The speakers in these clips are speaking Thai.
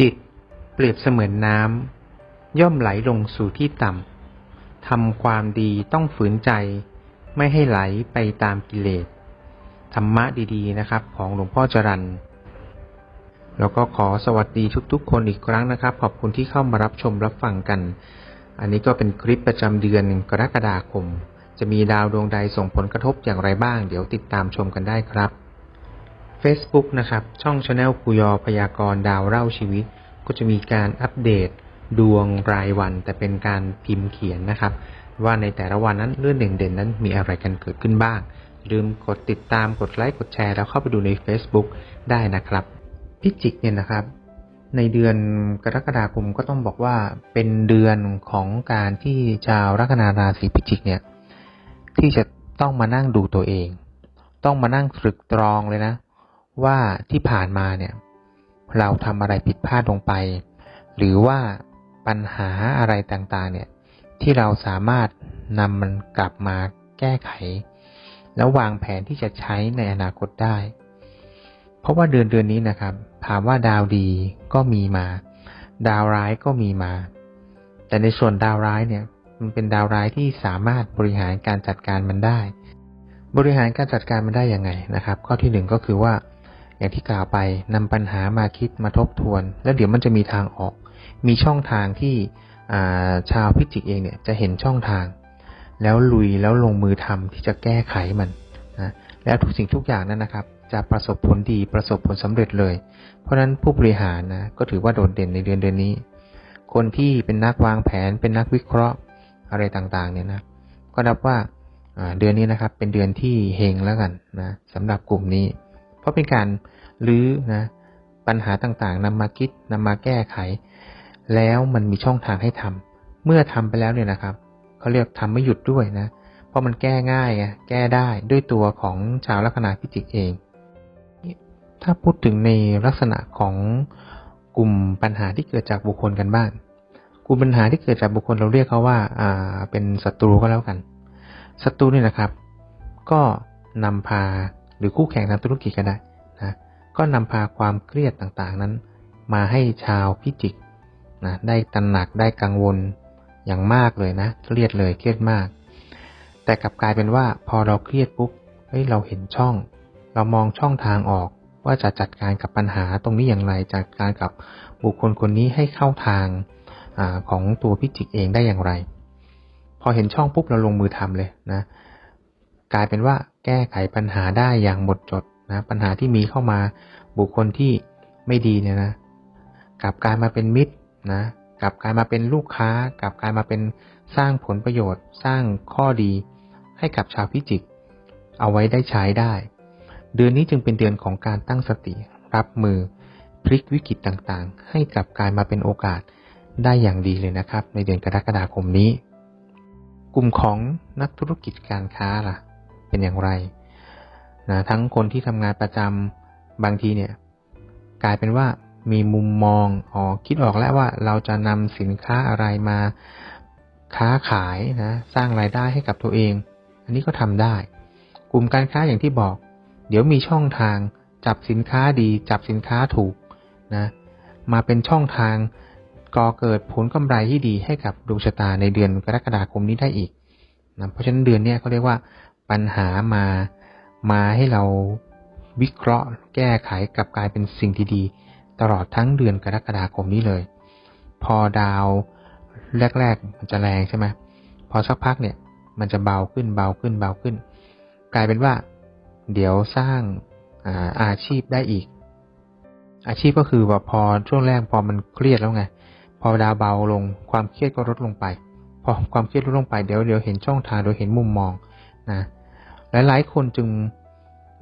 จิตเปรียบเสมือนน้ำย่อมไหลลงสู่ที่ต่ำทำความดีต้องฝืนใจ ไม่ให้ไหลไปตามกิเลสธรรมะดีๆนะครับ ของหลวงพ่อจรันแล้วก็ขอสวัสดีทุกๆ คนอีกครั้งนะครับ ขอบคุณที่เข้ามารับชมรับฟังกัน อันนี้ก็เป็นคลิปประจำเดือนกรกฎาคม จะมีดาวดวงใดส่งผลกระทบอย่างไรบ้าง เดี๋ยวติดตามชมกันได้ครับ Facebook นะครับ ช่อง Channel ปุยอพยากรณ์ดาวเล่าชีวิต ก็จะมีการอัปเดตดวงรายวัน แต่เป็นการพิมพ์เขียนนะครับ ว่าในแต่ละวันนั้นเรื่องเด่นๆนั้นมีอะไรกันเกิดขึ้นบ้างลืมกดติดตามกดไลค์กดแชร์แล้วเข้าไปดูใน Facebook ได้นะครับ พิจิกเนี่ยนะครับ ในเดือนกรกฎาคมก็ต้องบอกว่าเป็นเดือนของการที่ชาวลัคนาราศีพิจิกเนี่ยที่จะต้องมานั่งดูตัวเอง ต้องมานั่งตรึกตรองเลยนะ ว่าที่ผ่านมาเนี่ย เราทำอะไรผิดพลาดลงไป หรือว่าปัญหาอะไรต่างๆ เนี่ย ที่เราสามารถนำมันกลับมาแก้ไข แล้ววางแผนที่จะใช้ในอนาคตได้ เพราะว่าเดือนเดือนนี้นะครับ ถามว่าดาวดีก็มีมา ดาวร้ายก็มีมา แต่ในส่วนดาวร้ายเนี่ย มันเป็นดาวร้ายที่สามารถบริหารการจัดการมันได้ บริหารการจัดการมันได้ยังไงนะครับ ข้อที่หนึ่งก็คือว่า อย่างที่กล่าวไปนำปัญหามาคิดมาทบทวน แล้วเดี๋ยวมันจะมีทางออก มีช่องทางที่ชาวพิจิกเองเนี่ยจะเห็นช่องทาง แล้วลุยแล้วลงมือทำที่จะแก้ไขมันนะแล้วทุกสิ่งทุกอย่างนั้นนะครับ จะประสบผลดีประสบผลสำเร็จเลย เพราะฉะนั้นผู้บริหารนะก็ถือว่าโดดเด่นในเดือนเดือนนี้ คนที่เป็นนักวางแผนเป็นนักวิเคราะห์อะไรต่างๆเนี่ยนะก็นับว่าเดือนนี้นะครับเป็นเดือนที่เฮงแล้วกันนะสำหรับกลุ่มนี้ เพราะเป็นการลื้อนะปัญหาต่างๆนำมาคิดนำมาแก้ไข แล้วมันมีช่องทางให้ทำเมื่อทำไปแล้วเนี่ยนะครับเขาเรียกทำไม่หยุดด้วยนะเพราะมันแก้ง่ายไงแก้ได้ด้วยตัวของชาวลัคนาพิจิกเอง ถ้าพูดถึงในลักษณะของกลุ่มปัญหาที่เกิดจากบุคคลกันบ้างกลุ่มปัญหาที่เกิดจากบุคคลเราเรียกเขาว่าอ่าเป็นศัตรูก็แล้วกันศัตรูเนี่ยนะครับ ก็นำพา รือคู่แข่งทางธุรกิจก็ได้นะก็นำพาความเครียดต่างๆนั้น มาให้ชาวพิจิกนะได้ตระหนักได้กังวลอย่างมากเลยนะ เครียดเลยเครียดมาก แต่กลับกลายเป็นว่าพอเราเครียดปุ๊บเฮ้ยเราเห็นช่อง เรามองช่องทางออกว่าจะจัดการกับปัญหาตรงนี้อย่างไรจัดการกับบุคคลคนนี้ให้เข้าทางอของตัวพิจิกเองได้อย่างไร พอเห็นช่องปุ๊บเราลงมือทำเลยนะ กลายเป็นว่า แก้ไขปัญหาได้อย่างหมดจดนะปัญหาที่มีเข้ามาบุคคลที่ไม่ดีเนี่ยนะกลับกลายมาเป็นมิตรนะกลับกลายมาเป็นลูกค้ากลับกลายมาเป็นสร้างผลประโยชน์ สร้างข้อดี ให้กับชาวพิจิก เอาไว้ได้ใช้ได้ เดือนนี้จึงเป็นเดือนของการตั้งสติ รับมือพลิกวิกฤตต่างๆ ให้กลับกลายมาเป็นโอกาสได้อย่างดีเลยนะครับ ในเดือนกรกฎาคมนี้ กลุ่มของนักธุรกิจการค้าล่ะ เป็นอย่างไรนะทั้งคนที่ทำงานประจำบางทีเนี่ย กลายเป็นว่ามีมุมมองอ๋อคิดออกแล้วว่าเราจะนำสินค้าอะไรมาค้าขายนะสร้างรายได้ให้กับตัวเอง อันนี้ก็ทำได้ กลุ่มการค้าอย่างที่บอก เดี๋ยวมีช่องทางจับสินค้าดี จับสินค้าถูกนะมาเป็นช่องทางก่อเกิดผลกำไรที่ดีให้กับดวงชะตาในเดือนกรกฎาคมนี้ได้อีกนะเพราะฉะนั้นเดือนนี้เขาเรียกว่า ปัญหามา มาให้เราวิเคราะห์ แก้ไขกลับกลายเป็นสิ่งที่ดี ตลอดทั้งเดือนกรกฎาคมนี้เลย พอดาวแรก ๆ มันจะแรงใช่ไหมพอสักพักเนี่ย มันจะเบาขึ้นเบาขึ้นเบาขึ้น กลายเป็นว่า เดี๋ยวสร้างอาอาชีพได้อีก อาชีพก็คือว่าพอช่วงแรกพอมันเครียดแล้วไงพอดาวเบาลงความเครียดก็ลดลงไป พอความเครียดลดลงไปเดี๋ยวเดี๋ยวเห็นช่องทางเดี๋ยวเห็นมุมมองนะ หลายๆ คนจึง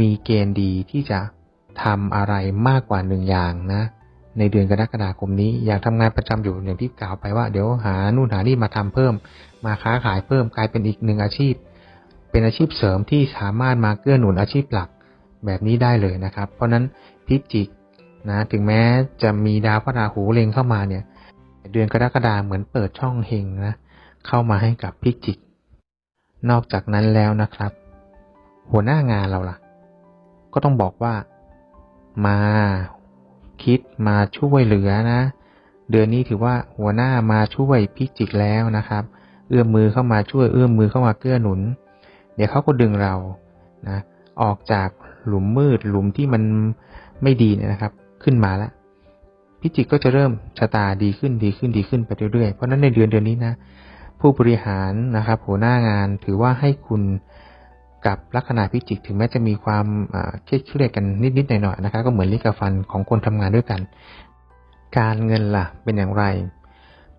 มีเกณฑ์ดีที่จะทำอะไรมากกว่าหนึ่งอย่างนะ ในเดือนกรกฎาคมนี้อยากทำงานประจำอยู่อย่างที่กล่าวไปว่า เดี๋ยวหานู่นหานี่มาทำเพิ่ม มาค้าขายเพิ่มกลายเป็นอีกหนึ่งอาชีพ เป็นอาชีพเสริมที่สามารถมาเกื้อหนุนอาชีพหลักแบบนี้ได้เลยนะครับ เพราะนั้นพิจิกนะถึงแม้จะมีดาวพระราหูเล็งเข้ามาเนี่ย เดือนกรกฎาเหมือนเปิดช่องเฮงนะเข้ามาให้กับพิจิก นอกจากนั้นแล้วนะครับ หัวหน้างานเราล่ะ ก็ต้องบอกว่า มาคิดมาช่วยเหลือนะ เดือนนี้ถือว่าหัวหน้ามาช่วยพิจิกแล้วนะครับ เอื้อมมือเข้ามาช่วยเอื้อมมือเข้ามาเกื้อหนุน เดี๋ยวเขาก็ดึงเรานะออกจากหลุมมืดหลุมที่มันไม่ดีเนี่ยนะครับ ขึ้นมาแล้วพิจิกก็จะเริ่มชะตาดีขึ้นดีขึ้นดีขึ้นไปเรื่อยๆเพราะฉะนั้นในเดือนเดือนนี้นะ ผู้บริหารนะครับ หัวหน้างานถือว่าให้คุณ กับลัคนาพิจิกถึงแม้จะมีความเครียดเครียดกันนิดๆหน่อยๆนะครับก็เหมือนลิกาฟันของคนทำงานด้วยกัน การเงินล่ะเป็นอย่างไร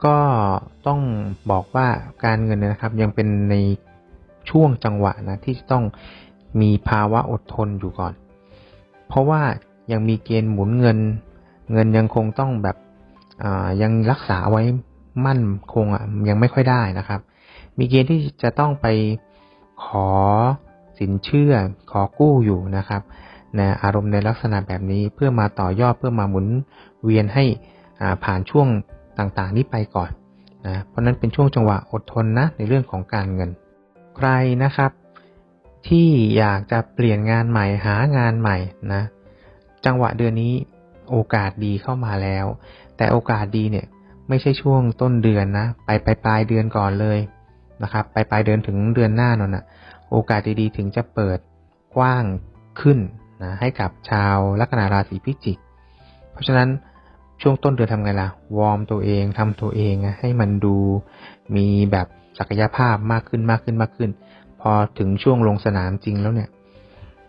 ก็ต้องบอกว่าการเงินนะครับ ยังเป็นในช่วงจังหวะนะที่ต้องมีภาวะอดทนอยู่ก่อน เพราะว่ายังมีเกณฑ์หมุนเงิน เงินยังคงต้องแบบยังรักษาไว้มั่นคงอะยังไม่ค่อยได้นะครับ มีเกณฑ์ที่จะต้องไปขอ สินเชื่อขอกู้อยู่นะครับนะอารมณ์ในลักษณะแบบนี้เพื่อมาต่อยอดเพื่อมาหมุนเวียนให้ผ่านช่วงต่างๆ นี้ไปก่อนนะเพราะนั้นเป็นช่วงจังหวะอดทนนะในเรื่องของการเงิน ใครนะครับ ที่อยากจะเปลี่ยนงานใหม่หางานใหม่นะจังหวะเดือนนี้โอกาสดีเข้ามาแล้ว แต่โอกาสดีเนี่ยไม่ใช่ช่วงต้นเดือนนะ ไปปลายปลายเดือนก่อนเลยนะครับ ไปปลายเดือนถึงเดือนหน้านั่นนะ โอกาสดีๆ ถึงจะเปิดกว้างขึ้นนะให้กับชาวลัคนาราศีพิจิก เพราะฉะนั้นช่วงต้นเดือนทำไงล่ะ วอร์มตัวเองทำตัวเองให้มันดูมีแบบศักยภาพมากขึ้นมากขึ้นมากขึ้น พอถึงช่วงลงสนามจริงแล้วเนี่ย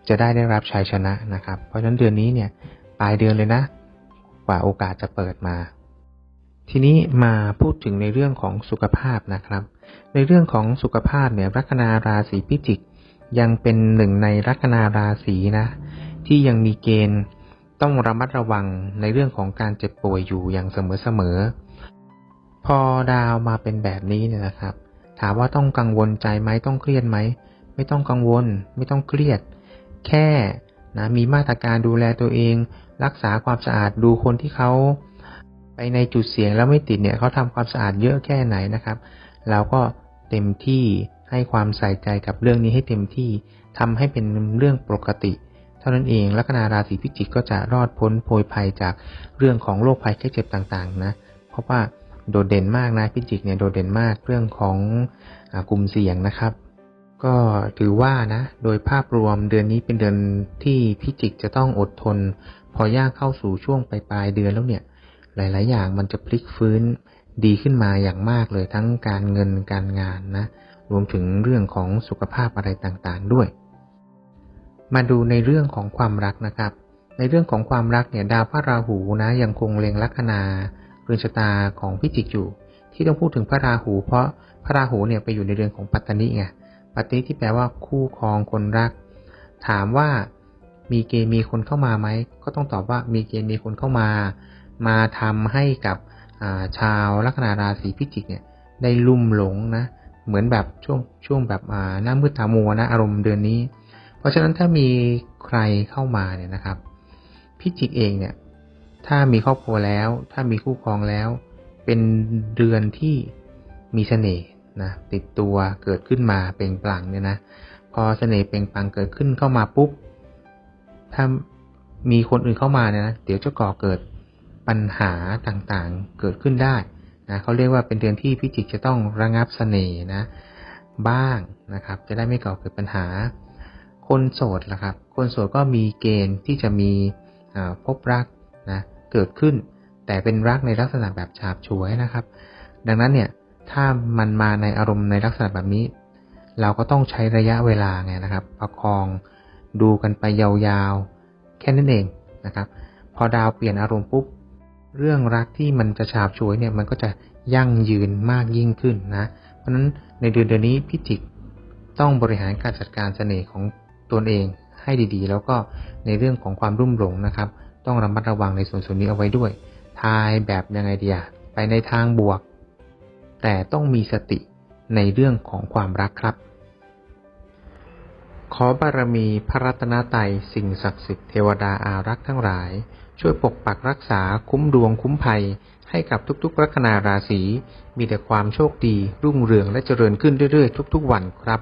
จะได้ได้รับชัยชนะนะครับ เพราะฉะนั้นเดือนนี้เนี่ยปลายเดือนเลยนะ กว่าโอกาสจะเปิดมา ทีนี้มาพูดถึงในเรื่องของสุขภาพนะครับ ในเรื่องของสุขภาพเนี่ยลัคนาราศีพิจิก ยังเป็นหนึ่งในลัคนาราศีนะ ที่ยังมีเกณฑ์ต้องระมัดระวังในเรื่องของการเจ็บป่วยอยู่อย่างเสมอๆพอดาวมาเป็นแบบนี้เนี่ยนะครับ ถามว่าต้องกังวลใจไหมต้องเครียดไหมไม่ต้องกังวล ไม่ต้องเครียด แค่นะมีมาตรการดูแลตัวเอง รักษาความสะอาดดูคนที่เขาไปในจุดเสี่ยงแล้วไม่ติดเนี่ยเขาทำความสะอาดเยอะแค่ไหนนะครับ เราก็เต็มที่ให้ความใส่ใจกับเรื่องนี้ให้เต็มที่ทำให้เป็นเรื่องปกติ เท่านั้นเองลัคนาราศีพิจิกก็จะรอดพ้นโพยภัยจากเรื่องของโรคภัยแค่เจ็บต่างๆนะ เพราะว่าโดดเด่นมากนะพิจิกเนี่ยโดดเด่นมากเรื่องของอกลุ่มเสี่ยงนะครับ ก็ถือว่านะโดยภาพรวมเดือนนี้เป็นเดือนที่พิจิกจะต้องอดทน พอย่างเข้าสู่ช่วงปลายปลายเดือนแล้วเนี่ย หลาย ๆ อย่างมันจะพลิกฟื้น ดีขึ้นมาอย่างมากเลยทั้งการเงินการงานนะ รวมถึงเรื่องของสุขภาพอะไรต่างๆด้วย มาดูในเรื่องของความรักนะครับ ในเรื่องของความรักเนี่ยดาวพระราหูนะ ยังคงเล็งลัคนาเรือนชะตาของพิจิกอยู่ ที่ต้องพูดถึงพระราหู เพราะพระราหูเนี่ยไปอยู่ในเรือนของปัตตานิไงปัตตานิที่แปลว่าคู่ครองคนรัก ถามว่ามีเกณฑ์มีคนเข้ามาไหมก็ต้องตอบว่ามีเกณฑ์มีคนเข้ามา มาทำให้กับ ชาวลัคนาราศีพิจิกเนี่ยได้ลุ่มหลงนะเหมือนแบบช่วงช่วงแบบหน้ามืดตามัวนะอารมณ์เดือนนี้ เพราะฉะนั้นถ้ามีใครเข้ามาเนี่ยนะครับพิจิกเองเนี่ยถ้ามีครอบครัวแล้ว ถ้ามีคู่ครองแล้ว เป็นเดือนที่มีเสน่ห์นะติดตัวเกิดขึ้นมาเปล่งปลังเนี่ยนะพอเสน่ห์เปล่งปลังเกิดขึ้นเข้ามาปุ๊บถ้ามีคนอื่นเข้ามาเนี่ยนะเดี๋ยวจะก่อเกิด ปัญหาต่างๆเกิดขึ้นได้นะเขาเรียกว่าเป็นเดือนที่พิจิกจะต้องระงับเสน่ห์นะบ้างนะครับ จะได้ไม่ก่อเกิดปัญหา คนโสดล่ะครับ คนโสดก็มีเกณฑ์ที่จะมีพบรักนะเกิดขึ้น แต่เป็นรักในลักษณะแบบฉาบฉวยนะครับ ดังนั้นเนี่ยถ้ามันมาในอารมณ์ในลักษณะแบบนี้ เราก็ต้องใช้ระยะเวลาไงนะครับ ประคองดูกันไปยาวๆแค่นั้นเองนะครับ พอดาวเปลี่ยนอารมณ์ปุ๊บ เรื่องรักที่มันจะฉาบฉวยเนี่ยมันก็จะยั่งยืนมากยิ่งขึ้นนะ เพราะฉะนั้นในเดือนเดือนนี้พิจิกต้องบริหารการจัดการเสน่ห์ของตนเองให้ดีๆ แล้วก็ในเรื่องของความรุ่มหลงนะครับ ต้องระมัดระวังในส่วนส่วนนี้เอาไว้ด้วย ทายแบบยังไงดีอะไปในทางบวก แต่ต้องมีสติในเรื่องของความรักครับ ขอบารมีพระรัตนตรัยสิ่งศักดิ์สิทธิ์เทวดาอารักษ์ทั้งหลาย ช่วยปกปักรักษาคุ้มดวงคุ้มภัย ให้กับทุกๆลัคนาราศีมีแต่ความโชคดีรุ่งเรืองและเจริญขึ้นเรื่อยๆ ทุกๆ วันครับ